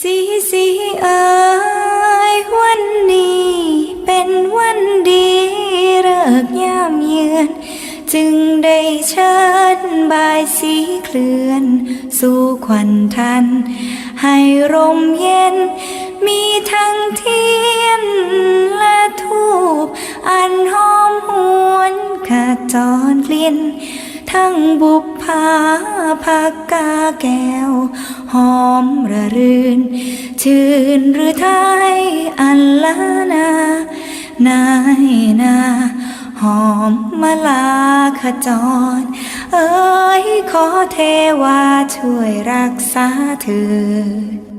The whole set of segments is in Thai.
สีสีเอ๋ยวันนี้ เป็นวันดีเลิกยามเยือน จึงได้เชิญบายสีเคลื่อน สู่ควันทัน ให้ร่มเย็น มีทั้งเทียนและทูบอันหอมห ทั้งบุพภาพักกาแก้ว หอมระรื่น ชื่นหรือไทยอัลลานานายนาหอมมาลาขจร เอ๋ยขอเทวาช่วยรักษาเธอ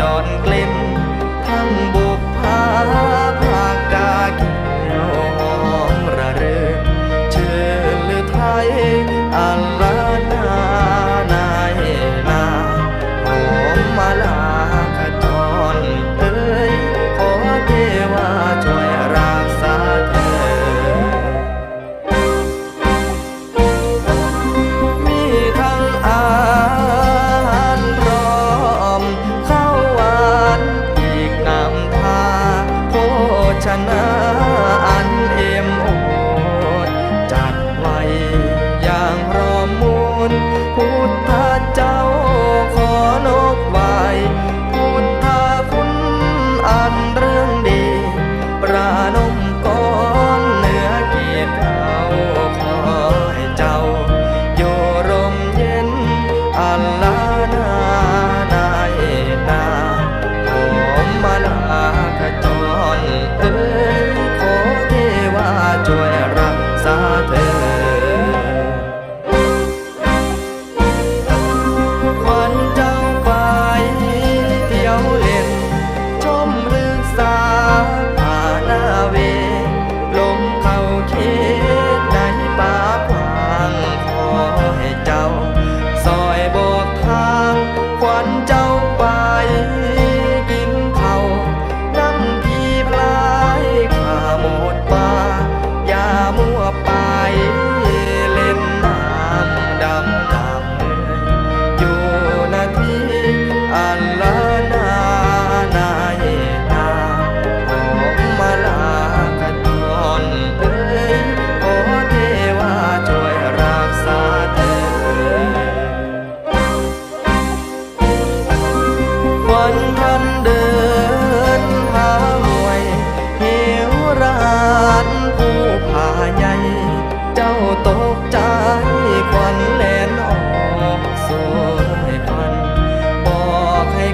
จอดเกล็นทั้ง i tanah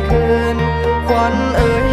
khuyên quan ơi.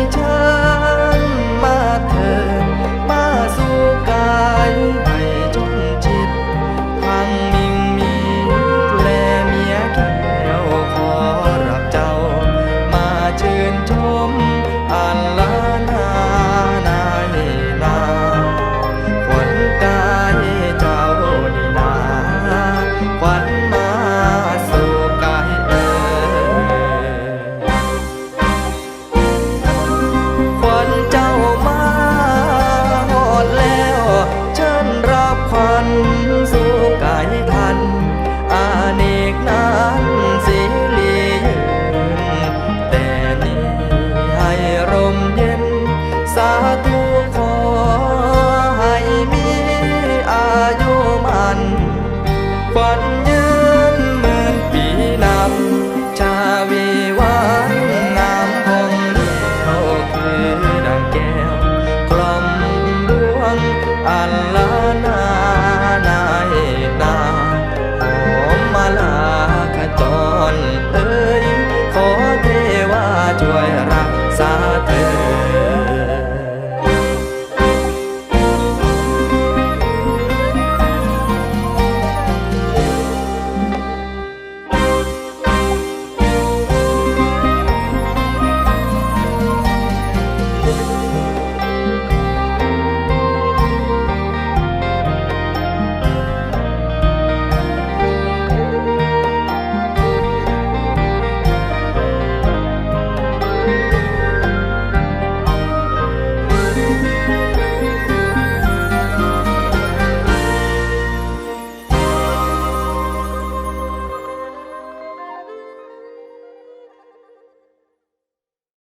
ฝันยืนหมื่นปีนำชาวีวันน้ำพงเขาคือดังแก้ว กลมดวงอันละนานาเอกนาหอมมาลาขจรเอ้ย